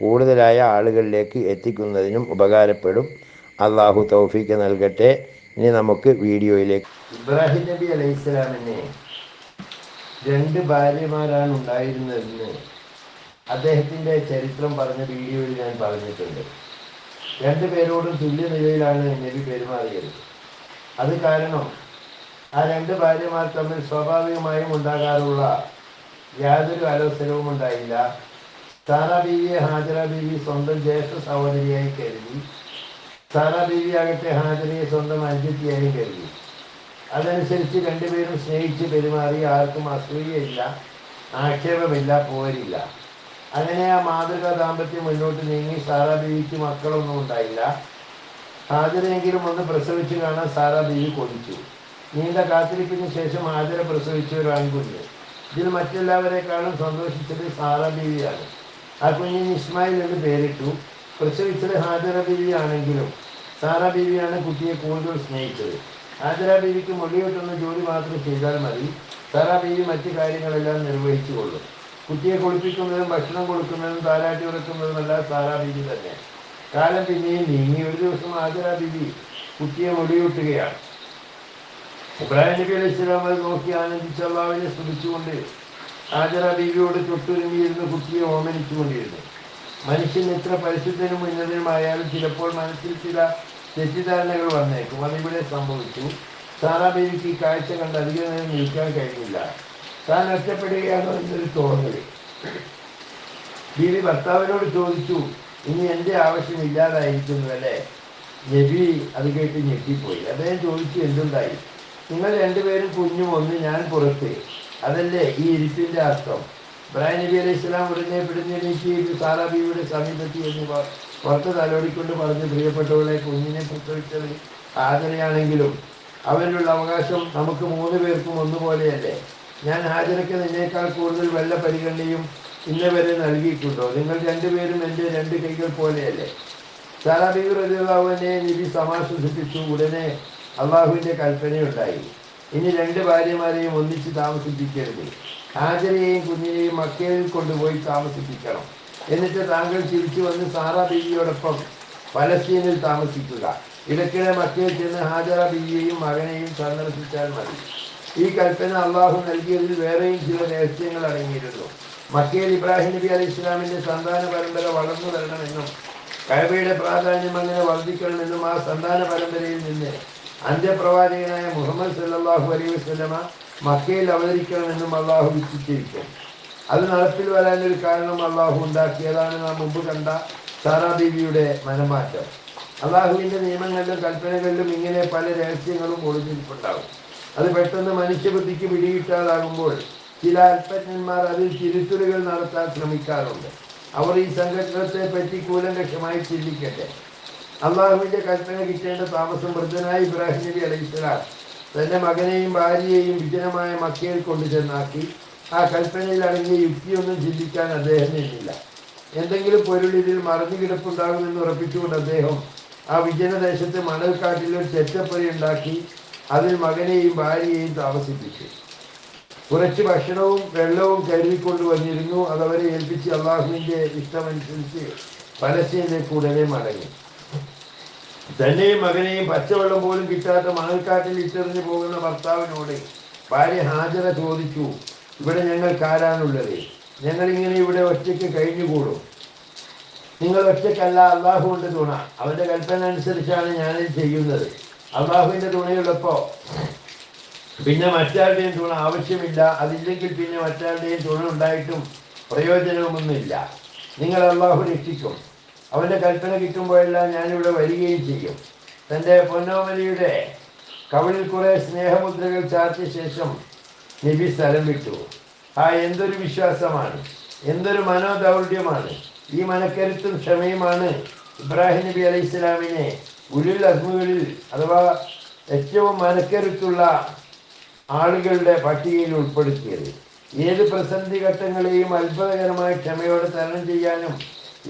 കൂടുതലായ ആളുകളിലേക്ക് എത്തിക്കുന്നതിനും ഉപകാരപ്പെടും. അള്ളാഹു തൗഫീക്ക് നൽകട്ടെ. ഇനി നമുക്ക് വീഡിയോയിലേക്ക്. ഇബ്രാഹിം നബി അലൈഹി സ്വലാമിന് രണ്ട് ഭാര്യമാരാണ് ഉണ്ടായിരുന്നതെന്ന് അദ്ദേഹത്തിന്റെ ചരിത്രം പറഞ്ഞ വീഡിയോയിൽ ഞാൻ പറഞ്ഞിട്ടുണ്ട്. രണ്ടു പേരോടും തുല്യ നിലയിലാണ് നബി പെരുമാറിയത്. അത് കാരണം ആ രണ്ട് ഭാര്യമാർ തമ്മിൽ സ്വാഭാവികമായും ഉണ്ടാകാറുള്ള യാതൊരു അലോസരവും ഉണ്ടായില്ല. സാറ ബീവിയെ ബീവി സ്വന്തം ജ്യേഷ്ഠ സഹോദരിയായി കരുതി. ബീവി ആകട്ടെ ഹാജരയെ സ്വന്തം അനുജത്തിയായി കരുതി. അതനുസരിച്ച് രണ്ടുപേരും സ്നേഹിച്ച് പെരുമാറി ആർക്കും അസൂയയില്ല ആക്ഷേപമില്ല പോരില്ല. അങ്ങനെ ആ മാതൃകാ ദാമ്പത്യം മുന്നോട്ട് നീങ്ങി സാറാ മക്കളൊന്നും ഉണ്ടായില്ല. ഹാജരെങ്കിലും ഒന്ന് പ്രസവിച്ചു കാണാൻ സാറാ കൊതിച്ചു. നീണ്ട കാത്തിരിപ്പിന് ശേഷം ഹാജര പ്രസവിച്ച ഒരു ആൺകുഞ്ഞ്. ഇതിൽ മറ്റെല്ലാവരെക്കാളും സന്തോഷിച്ചത് സാറാ ബീവിയാണ് ആ കുഞ്ഞിന് ഇസ്മായിൽ എന്ന് പേരിട്ടു. പ്രസവിച്ചത് ഹാജറ ബീവി ആണെങ്കിലും സാറ ബീവിയാണ് കുട്ടിയെ കൂടുതൽ സ്നേഹിച്ചത്. ഹാജറ ബീവിക്ക് മൊഴിയൊട്ടുന്ന ജോലി മാത്രം ചെയ്താൽ മതി. സാറ ബീവി മറ്റു കാര്യങ്ങളെല്ലാം നിർവഹിച്ചു കൊള്ളും. കുട്ടിയെ കുളിപ്പിക്കുന്നതും ഭക്ഷണം കൊടുക്കുന്നതും താരാട്ടി ഉറക്കുന്നതുമെല്ലാം സാറാ ബീവി തന്നെ. കാലം പിന്നെയും നീങ്ങി. ഒരു ദിവസം ഹാജറ ബീവി കുട്ടിയെ മൊഴിയൂട്ടുകയാണ്. ഇബ്രാഹിം നബി അലൈഹി സ്വലാം നോക്കി ആനന്ദിച്ച് അള്ളാവിനെ സ്തുതിച്ചുകൊണ്ട് ഹാജറ ദേവിയോട് തൊട്ടുരുങ്ങിയിരുന്ന കുട്ടിയെ ഓമനിച്ചുകൊണ്ടിരുന്നു. മനുഷ്യൻ എത്ര പരിശുദ്ധനും ഉന്നതനുമായാലും ചിലപ്പോൾ മനസ്സിൽ ചില തെറ്റിദ്ധാരണകൾ വന്നേക്കും. അതിവിടെ സംഭവിച്ചു. സാറാ ബീവിക്ക് ഈ കാഴ്ച കണ്ട് അധികം നേരം നിൽക്കാൻ കഴിഞ്ഞില്ല. താൻ ഒറ്റപ്പെടുകയാണോ എന്നൊരു തോന്നൽ ബീവി ഭർത്താവിനോട് ചോദിച്ചു ഇനി എന്റെ ആവശ്യം ഇല്ലാതായിരിക്കുന്നു അല്ലേ? നബി അത് കേട്ട് ഞെട്ടിപ്പോയി. അദ്ദേഹം ചോദിച്ചു എന്തുണ്ടായി? നിങ്ങൾ രണ്ടുപേരും കുഞ്ഞു ഒന്ന് ഞാൻ പുറത്ത്. അതല്ലേ ഈ ഇരിപ്പിന്റെ അർത്ഥം? ഇബ്രാഹിം നബി അലൈഹി ഇസ്ലാം ഉടനെ പിടിഞ്ഞെണീറ്റ് സാറാബിയുടെ സമീപത്തി എന്ന് പുറത്ത് തലോടിക്കൊണ്ട് പറഞ്ഞ് പ്രിയപ്പെട്ടവളെ കുഞ്ഞിനെ പ്രസവിച്ചത് ഹാജരയാണെങ്കിലും അവരിലുള്ള അവകാശം നമുക്ക് മൂന്ന് പേർക്കും ഒന്നുപോലെയല്ലേ? ഞാൻ ഹാജരയ്ക്ക് നിന്നേക്കാൾ കൂടുതൽ വല്ല പരിഗണനയും ഇന്ന് വരെ നൽകിയിട്ടുണ്ടോ? നിങ്ങൾ രണ്ടുപേരും എന്റെ രണ്ട് കൈകൾ പോലെയല്ലേ? സാറാബി റലിയുള്ളവനെ നിധി സമാശ്വസിപ്പിച്ചു. ഉടനെ അള്ളാഹുവിന്റെ കൽപ്പനയുണ്ടായി. ഇനി രണ്ട് ഭാര്യമാരെയും ഒന്നിച്ച് താമസിപ്പിക്കരുത്. ഹാജരയെയും കുഞ്ഞിനെയും മക്കയിൽ കൊണ്ടുപോയി താമസിപ്പിക്കണം. എന്നിട്ട് താങ്കൾ തിരിച്ചു വന്ന് സാറാ ബീവിയോടൊപ്പം പലസ്തീനിൽ താമസിക്കുക. ഇടയ്ക്കിടെ മക്കയിൽ ചെന്ന് ഹാജറ ബീവിയെയും മകനെയും സന്ദർശിച്ചാൽ മതി. ഈ കൽപ്പന അള്ളാഹു നൽകിയതിൽ വേറെയും ചില രഹസ്യങ്ങൾ അടങ്ങിയിരുന്നു. മക്കയിൽ ഇബ്രാഹിം നബി അലി ഇസ്ലാമിന്റെ സന്താന പരമ്പര വളർന്നു വരണമെന്നും കഴിവയുടെ പ്രാധാന്യം അങ്ങനെ വർദ്ധിക്കണമെന്നും ആ സന്താന പരമ്പരയിൽ നിന്ന് അന്ത്യപ്രവാചകനായ മുഹമ്മദ് സല്ലാഹു അലൈ വസല്ലമ മക്കയിൽ അവതരിക്കണമെന്നും അള്ളാഹു വിശ്വസിച്ചിരിക്കും അത് നടപ്പിൽ വരാനൊരു കാരണം അള്ളാഹു ഉണ്ടാക്കിയതാണ് നാം മുമ്പ് കണ്ട സാറാദേവിയുടെ മനമാറ്റം. അള്ളാഹുവിന്റെ നിയമങ്ങളിലും കൽപ്പനകളിലും ഇങ്ങനെ പല രഹസ്യങ്ങളും ഒളിഞ്ഞിരിപ്പുണ്ടാകും. അത് പെട്ടെന്ന് മനുഷ്യബുദ്ധിക്ക് പിടികിട്ടാതാകുമ്പോൾ ചില അല്പജ്ഞന്മാർ അതിൽ തിരുത്തലുകൾ നടത്താൻ ശ്രമിക്കാറുണ്ട്. അവർ ഈ സംഘടനത്തെ പറ്റി കൂലങ്കഷമായി ചിന്തിക്കട്ടെ. അള്ളാഹുവിന്റെ കൽപ്പന കിട്ടേണ്ട താമസം വൃദ്ധനായ ഇബ്രാഹിം നബി അലൈഹിസ്ലാം തന്റെ മകനെയും ഭാര്യയെയും വിജനമായ മക്കയിൽ കൊണ്ടു ചെന്നാക്കി. ആ കൽപ്പനയിൽ അടങ്ങിയ യുക്തിയൊന്നും ചിന്തിക്കാൻ അദ്ദേഹം നിന്നില്ല. എന്തെങ്കിലും പൊരുൾ ഇതിൽ മറഞ്ഞു കിടപ്പുണ്ടാകുമെന്ന് ഉറപ്പിച്ചുകൊണ്ട് അദ്ദേഹം ആ വിജനദേശത്തെ മണൽക്കാട്ടിൽ ഒരു ചെറ്റപ്പുര ഉണ്ടാക്കി അതിൽ മകനെയും ഭാര്യയെയും താമസിപ്പിച്ചു. കുറച്ച് ഭക്ഷണവും വെള്ളവും കരുതിക്കൊണ്ട് വന്നിരുന്നു. അതവരെ ഏൽപ്പിച്ച് അള്ളാഹുവിന്റെ ഇഷ്ടമനുസരിച്ച് പരസ്യയിലേക്ക് ഉടനെ മടങ്ങി. തന്നെയും മകനെയും പച്ചവെള്ളം പോലും കിട്ടാത്ത മണൽക്കാട്ടിൽ ഇട്ടെറിഞ്ഞു പോകുന്ന ഭർത്താവിനോട് ഭാര്യ ഹാജര ചോദിച്ചു ഇവിടെ ഞങ്ങൾ ആരാണുള്ളത് ഞങ്ങളിങ്ങനെ ഇവിടെ ഒറ്റയ്ക്ക് കഴിഞ്ഞുകൂടും? നിങ്ങൾ ഒറ്റയ്ക്കല്ല അള്ളാഹു കൊണ്ട് തുണ. അവന്റെ കൽപ്പന അനുസരിച്ചാണ് ഞാനിത് ചെയ്യുന്നത്. അള്ളാഹുവിന്റെ തുണയുള്ളപ്പോ പിന്നെ മറ്റാരുടെയും തുണ ആവശ്യമില്ല. അതില്ലെങ്കിൽ പിന്നെ മറ്റാരുടെയും തുണ ഉണ്ടായിട്ടും പ്രയോജനമൊന്നുമില്ല. നിങ്ങൾ അള്ളാഹു രക്ഷിക്കും. അവന്റെ കൽപ്പന കിട്ടുമ്പോഴെല്ലാം ഞാനിവിടെ വരികയും ചെയ്യും. തന്റെ പൊന്നോമലിയുടെ കവിളിൽ കുറെ സ്നേഹമുദ്രകൾ ചാർത്തിയ ശേഷം നബി സ്ഥലം വിട്ടു. ആ എന്തൊരു വിശ്വാസമാണ്. എന്തൊരു മനോദൗർഢ്യമാണ് ഈ മനക്കരുത്തും ക്ഷമയുമാണ് ഇബ്രാഹിം നബി അലൈഹി ഇസ്ലാമിനെ ഉരുൾ അസ്മുകളിൽ അഥവാ ഏറ്റവും മനക്കരുത്തുള്ള ആളുകളുടെ പട്ടികയിൽ ഉൾപ്പെടുത്തിയത്. ഏത് പ്രതിസന്ധി ഘട്ടങ്ങളെയും അത്ഭുതകരമായ ക്ഷമയോടെ തരണം ചെയ്യാനും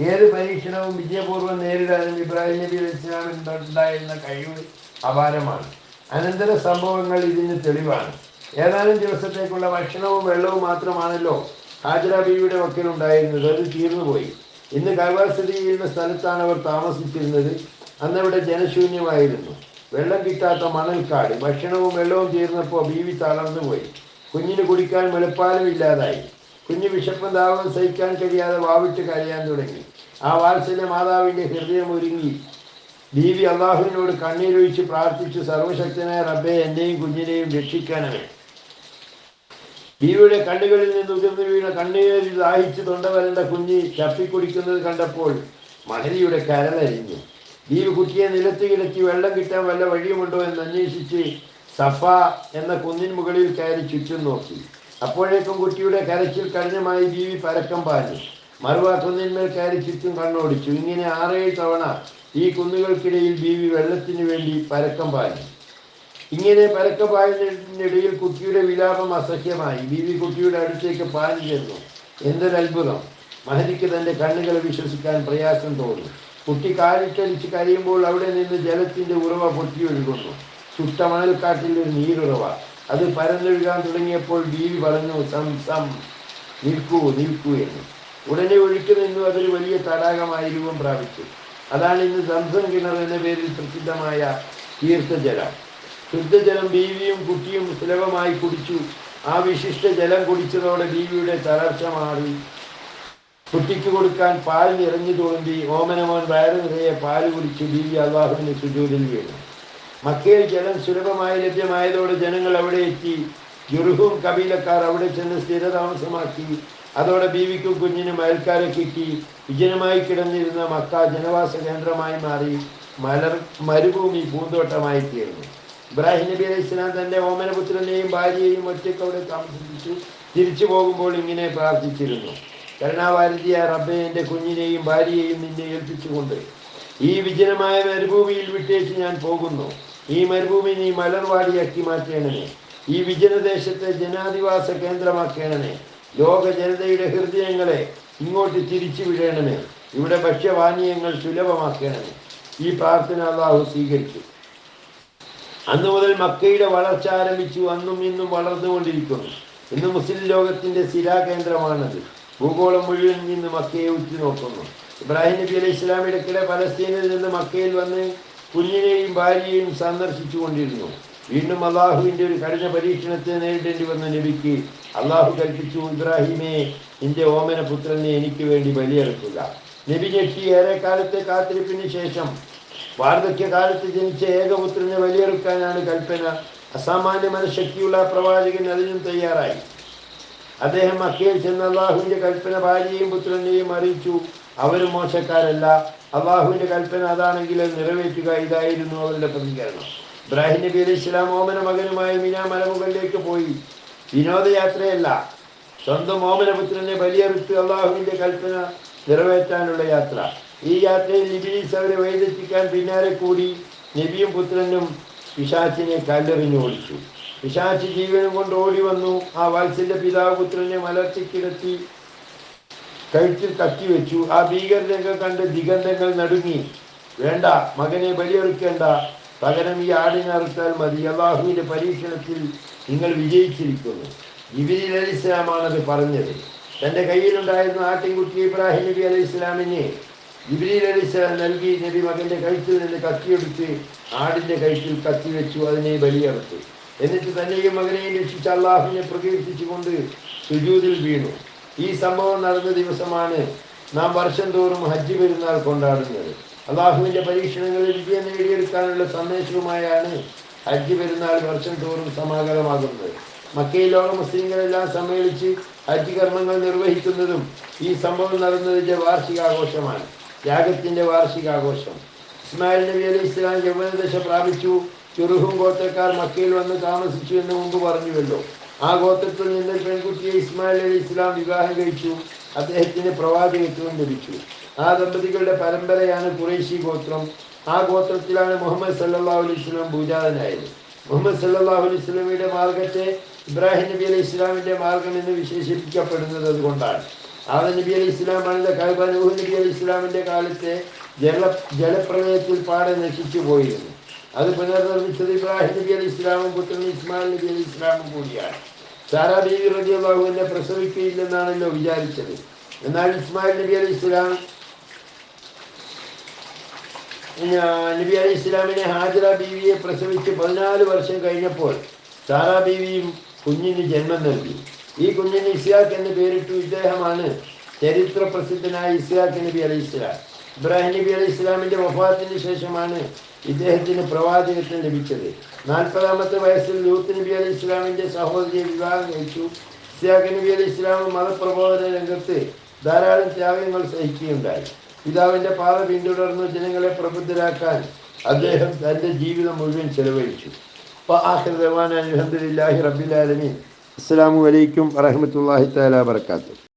ഏത് പരീക്ഷണവും വിജയപൂർവം നേരിടാനും ഇബ്രാഹിം നബി അലൈഹി ഇസ്ലാമിന് കഴിവ് അപാരമാണ്. അനന്തര സംഭവങ്ങൾ ഇതിന് തെളിവാണ്. ഏതാനും ദിവസത്തേക്കുള്ള ഭക്ഷണവും വെള്ളവും മാത്രമാണല്ലോ ഹാജര ബീവിയുടെ മക്കൾ ഉണ്ടായിരുന്നത് അത് തീർന്നുപോയി. ഇന്ന് കൈവാസ്ഥിതി ചെയ്യുന്ന സ്ഥലത്താണ് അവർ താമസിച്ചിരുന്നത്. അന്നവിടെ ജനശൂന്യമായിരുന്നു. വെള്ളം കിട്ടാത്ത മണൽക്കാട്. ഭക്ഷണവും വെള്ളവും തീർന്നപ്പോൾ ബീവി തളർന്നുപോയി. കുഞ്ഞിന് കുടിക്കാൻ വെളുപ്പാലും ഇല്ലാതായി. കുഞ്ഞ് വിശപ്പും ദാഹവും സഹിക്കാൻ കഴിയാതെ വാവിട്ട് കരയാൻ തുടങ്ങി. ആ വാത്സല്യ മാതാവിന്റെ ഹൃദയം ഒരുങ്ങി. ദീവി അള്ളാഹുവിനോട് കണ്ണീരൊഴിച്ച് പ്രാർത്ഥിച്ച് സർവശക്തനായ റബ്ബെ എന്നെയും കുഞ്ഞിനെയും രക്ഷിക്കാനാണ് ദീവിയുടെ കണ്ണുകളിൽ നിന്ന് ഉതിർന്നു വീണ കണ്ണീരിൽ ദാഹിച്ച് തൊണ്ട വരേണ്ട കുഞ്ഞി ചപ്പിക്കുടിക്കുന്നത് കണ്ടപ്പോൾ മഹരിയുടെ കരളരിഞ്ഞു ബീവി കുട്ടിയെ നിലത്ത് കിടത്തി വെള്ളം കിട്ടാൻ വല്ല വഴിയുമുണ്ടോ? എന്ന് അന്വേഷിച്ച് സഫ എന്ന കുന്നിൻ മുകളിൽ കയറി ചുറ്റും നോക്കി. അപ്പോഴേക്കും കുട്ടിയുടെ കരച്ചിൽ കഠിനമായി ജീവി പരക്കം പാഞ്ഞു. മറുവ കുന്നിന്മേൽ കയറി ചുറ്റും കണ്ണോടിച്ചു. ഇങ്ങനെ ആറേഴ് തവണ ഈ കുന്നുകൾക്കിടയിൽ ബീവി വെള്ളത്തിന് വേണ്ടി പരക്കം പാഞ്ഞു. ഇങ്ങനെ പരക്കം പായുന്നതിനിടയിൽ കുട്ടിയുടെ വിലാപം അസഹ്യമായി. ബീവി കുട്ടിയുടെ അടുത്തേക്ക് പാഞ്ഞു ചെന്നു. എന്തൊരു അത്ഭുതം. മഹരിക്ക് തന്റെ കണ്ണുകളെ വിശ്വസിക്കാൻ പ്രയാസം തോന്നി. കുട്ടി കാലിട്ടടിച്ച് കരയുമ്പോൾ അവിടെ നിന്ന് ജലത്തിന്റെ ഉറവ പൊട്ടിയൊഴുകുന്നു ചുട്ട മണൽക്കാട്ടിൽ ഒരു നീരുറവ. അത് പരന്നൊഴുകാൻ തുടങ്ങിയപ്പോൾ ബീവി പറഞ്ഞു സം സം നിൽക്കൂ നിൽക്കൂ എന്ന്. ഉടനെ ഒഴുക്കി അതൊരു വലിയ തടാകമായി രൂപം പ്രാപിച്ചു. അതാണ് ഇന്ന് സംസം കിണർ എന്ന പേരിൽ പ്രസിദ്ധമായ തീർത്ഥജലം. ശുദ്ധജലം ബീവിയും കുട്ടിയും സുലഭമായി കുടിച്ചു. ആ വിശിഷ്ട ജലം കുടിച്ചതോടെ ബീവിയുടെ തളർച്ച മാറി. കുട്ടിക്ക് കൊടുക്കാൻ പാൽ നിറഞ്ഞു തോന്നി. ഓമനമോൻ വയറു നിറയെ പാൽ കുടിച്ച് ബീവി അള്ളാഹുവിന് സുജൂരിൽ വീണു. മക്കയിൽ ജലം സുലഭമായി ലഭ്യമായതോടെ ജനങ്ങൾ അവിടെ എത്തി. ജുറുഹും കബീലക്കാർ അവിടെ ചെന്ന് സ്ഥിരതാമസമാക്കി. അതോടെ ബീവിക്കും കുഞ്ഞിനും അയൽക്കാരെ കിട്ടി. വിജനമായി കിടന്നിരുന്ന മക്ക ജനവാസ കേന്ദ്രമായി മാറി. മലർ മരുഭൂമി പൂന്തോട്ടമായി തീർന്നു. ഇബ്രാഹിം നബി അലൈഹി ഇസ്ലാം തന്റെ ഓമനപുത്രനെയും ഭാര്യയെയും ഒറ്റയ്ക്ക് അവിടെ താമസിപ്പിച്ചു. തിരിച്ചു പോകുമ്പോൾ ഇങ്ങനെ പ്രാർത്ഥിച്ചിരുന്നു. കരുണാവാരതിയ റബ്ബെ എന്റെ കുഞ്ഞിനെയും ഭാര്യയെയും നിന്നെ ഏൽപ്പിച്ചുകൊണ്ട് ഈ വിജനമായ മരുഭൂമിയിൽ വിട്ടേച്ച് ഞാൻ പോകുന്നു. ഈ മരുഭൂമി നീ മലർവാടിയാക്കി മാറ്റണമേ. ഈ വിജനദേശത്തെ ജനാധിവാസ കേന്ദ്രമാക്കണമേ. ലോക ജനതയുടെ ഹൃദയങ്ങളെ ഇങ്ങോട്ട് തിരിച്ചു വിടണമേ. ഇവിടെ ഭക്ഷ്യപാനീയങ്ങൾ സുലഭമാക്കണമേ. ഈ പ്രാർത്ഥന അള്ളാഹു സ്വീകരിച്ചു അന്നു മുതൽ മക്കയുടെ വളർച്ച ആരംഭിച്ചു. അന്നും ഇന്നും വളർന്നുകൊണ്ടിരിക്കുന്നു. ഇന്ന് മുസ്ലിം ലോകത്തിന്റെ ശിലാകേന്ദ്രമാണത്. ഭൂഗോളം മുഴുവൻ നിന്ന് മക്കയെ ഉറ്റുനോക്കുന്നു. ഇബ്രാഹിം നബി അലൈഹി ഇസ്ലാമിടക്കിടെ പലസ്തീനിൽ നിന്ന് മക്കയിൽ വന്ന് കുഞ്ഞിനെയും ഭാര്യയെയും സന്ദർശിച്ചു കൊണ്ടിരുന്നു. വീണ്ടും അള്ളാഹുവിന്റെ ഒരു കഠിന പരീക്ഷണത്തെ നേരിടേണ്ടി വന്ന നബിക്ക് അള്ളാഹു കൽപ്പിച്ചു ഇബ്രാഹിമെ നിന്റെ ഓമന പുത്രനെ എനിക്ക് വേണ്ടി ബലിയെടുക്കുക നബി ഞെട്ടി ഏറെ കാലത്തെ കാത്തിരിപ്പിന് ശേഷം വാർദ്ധക്യകാലത്ത് ജനിച്ച ഏകപുത്രനെ ബലിയെടുക്കാനാണ് കൽപ്പന. അസാമാന്യ മനഃശക്തിയുള്ള പ്രവാചകൻ അതിനും തയ്യാറായി. അദ്ദേഹം അക്കയിൽ ചെന്ന് അള്ളാഹുവിന്റെ കൽപ്പന ഭാര്യയെയും പുത്രനെയും അറിയിച്ചു. അവരും മോശക്കാരല്ല. അള്ളാഹുവിന്റെ കൽപ്പന അതാണെങ്കിൽ അത് നിറവേറ്റുക ഇതായിരുന്നു അവരുടെ പ്രതികരണം. ഇബ്രാഹിം നബി അലൈഹി ഇസ്ലാം ഓമന മകനുമായി മിനാ മലമുകളിലേക്ക് പോയി. വിനോദയാത്രയല്ല. സ്വന്തം ഓമനപുത്രനെ ബലിയറുത്ത് അള്ളാഹുവിന്റെ കൽപ്പന നിറവേറ്റാനുള്ള യാത്ര. ഈ യാത്രയിൽ ഇബിലീസ് അവരെ വഴിതെറ്റിക്കാൻ പിന്നാലെ കൂടി നബിയും പുത്രനും പിശാച്ചിനെ കല്ലെറിഞ്ഞു ഓടിച്ചു. പിശാച്ച് ജീവനും കൊണ്ട് ഓടി വന്നു ആ വാത്സല്യ പിതാവ് പുത്രനെ മലർത്തിക്കിടത്തി കഴുത്തിൽ കത്തി വെച്ചു. ആ ഭീകരതകൾ കണ്ട് ദിഗന്ധങ്ങൾ നടുങ്ങി. വേണ്ട മകനെ ബലിയെറുക്കേണ്ട പകരം ഈ ആടിനെ അറുത്താൽ മതി. അള്ളാഹുവിന്റെ പരീക്ഷണത്തിൽ നിങ്ങൾ വിജയിച്ചിരിക്കുന്നു. ഇബിലി അലി ഇസ്ലാമാണത് പറഞ്ഞത്. തന്റെ കയ്യിലുണ്ടായിരുന്ന ആട്ടിൻകുട്ടി ഇബ്രാഹിം നബി അലൈഹി ഇസ്ലാമിനെ ഇബ്രീൽ അലി ഇസ്ലാം നൽകി. നബി മകന്റെ കഴുത്തിൽ നിന്ന് കത്തിയെടുത്ത് ആടിന്റെ കഴുത്തിൽ കത്തി വെച്ചു. അതിനെ ബലിയറുത്തു എന്നിട്ട് തന്നെയും മകനെയും രക്ഷിച്ച അള്ളാഹുവിനെ പ്രകീർത്തിച്ചുകൊണ്ട് സുജൂതിൽ വീണു. ഈ സംഭവം നടന്ന ദിവസമാണ് നാം വർഷം തോറും ഹജ്ജ് പെരുന്നാൾ കൊണ്ടാടുന്നത്. അള്ളാഹുവിന്റെ പരീക്ഷണങ്ങളിൽ വിജയം നേടിയെടുക്കാനുള്ള സന്ദേശവുമായാണ് ഹജ്ജ് പെരുന്നാൾ വർഷം തോറും സമാഗതമാകുന്നത്. മക്കയിൽ ലോക മുസ്ലിങ്ങളെല്ലാം സമ്മേളിച്ച് ഹജ്ജ് കർമ്മങ്ങൾ നിർവഹിക്കുന്നതും ഈ സംഭവം നടന്നതിന്റെ വാർഷികാഘോഷമാണ്. ത്യാഗത്തിന്റെ വാർഷികാഘോഷം. ഇസ്മായിൽ നബി അലി ഇസ്ലാം യൗവനദശ പ്രാപിച്ചു. ചുരുഹും ഗോത്രക്കാർ മക്കയിൽ വന്ന് താമസിച്ചു എന്ന് മുമ്പ് പറഞ്ഞുവല്ലോ. ആ ഗോത്രത്തിൽ നിന്ന് പെൺകുട്ടിയെ ഇസ്മായിൽ അലി ഇസ്ലാം വിവാഹം കഴിച്ചു. അദ്ദേഹത്തിന് പ്രവാചകത്വം ലഭിച്ചു. ആ ദമ്പതികളുടെ പരമ്പരയാണ് കുറേശി ഗോത്രം. ആ ഗോത്രത്തിലാണ് മുഹമ്മദ് സല്ലാഹു അലൈഹി വസല്ലം പൂജാതനായത് മുഹമ്മദ് സല്ലാഹു അലൈഹി സ്വലമിയുടെ മാർഗത്തെ ഇബ്രാഹിം നബി അലൈഹി ഇസ്ലാമിന്റെ മാർഗം എന്ന് വിശേഷിപ്പിക്കപ്പെടുന്നത് അതുകൊണ്ടാണ്. ആദ നബി അലൈഹി ഇസ്ലാം കഹബ നബി അലൈഹി ഇസ്ലാമിന്റെ കാലത്തെ ജല ജലപ്രളയത്തിൽ പാടെ നശിച്ചു പോയിരുന്നു. അത് പുനർനിർമ്മിച്ചത് ഇബ്രാഹിം നബി അലി ഇസ്ലാമും പുത്രൻ ഇസ്മായിൽ നബി അലി ഇസ്ലാമും കൂടിയാണ്. സാറാ ബീവി റബി അള്ളാഹുവിനെ പ്രസവിക്കുകയില്ലെന്നാണല്ലോ വിചാരിച്ചത്. എന്നാൽ ഇസ്മായിൽ നബി അലി ഇസ്ലാം നബി അലി ഇസ്ലാമിനെ ഹാജറ ബീവിയെ പ്രസവിച്ച് പതിനാല് വർഷം കഴിഞ്ഞപ്പോൾ സാറാ ബീവിയും കുഞ്ഞിന് ജന്മം നൽകി. ഈ കുഞ്ഞിന് ഇസ്ലാഖ് എന്ന് പേരിട്ടു ഇദ്ദേഹമാണ് ചരിത്ര പ്രസിദ്ധനായ ഇസ്ലാഖ് നബി അലി ഇസ്ലാം ഇബ്രാഹിം നബി അലി ഇസ്ലാമിന്റെ വഫാത്തിന് ശേഷമാണ് ഇദ്ദേഹത്തിന് പ്രവാചകത്വം ലഭിച്ചത്. നാൽപ്പതാമത്തെ വയസ്സിൽ ലൂത്ത് നബി അലി ഇസ്ലാമിന്റെ സഹോദരിയെ വിവാഹം കഴിച്ചു. ഇസ്യാഖ് നബി അലി ഇസ്ലാം മതപ്രബോധന രംഗത്ത് ധാരാളം ത്യാഗങ്ങൾ സഹിക്കുകയുണ്ടായി. പിതാവിന്റെ പാത പിന്തുടർന്ന് ജനങ്ങളെ പ്രബുദ്ധരാക്കാൻ അദ്ദേഹം തന്റെ ജീവിതം മുഴുവൻ ചെലവഴിച്ചു. അലഹദില്ലാഹി റബ്ബിലാലമീൻ അസ്സാം വലൈക്കും വറഹമത്തല്ലാഹി താല വർക്കാത്തു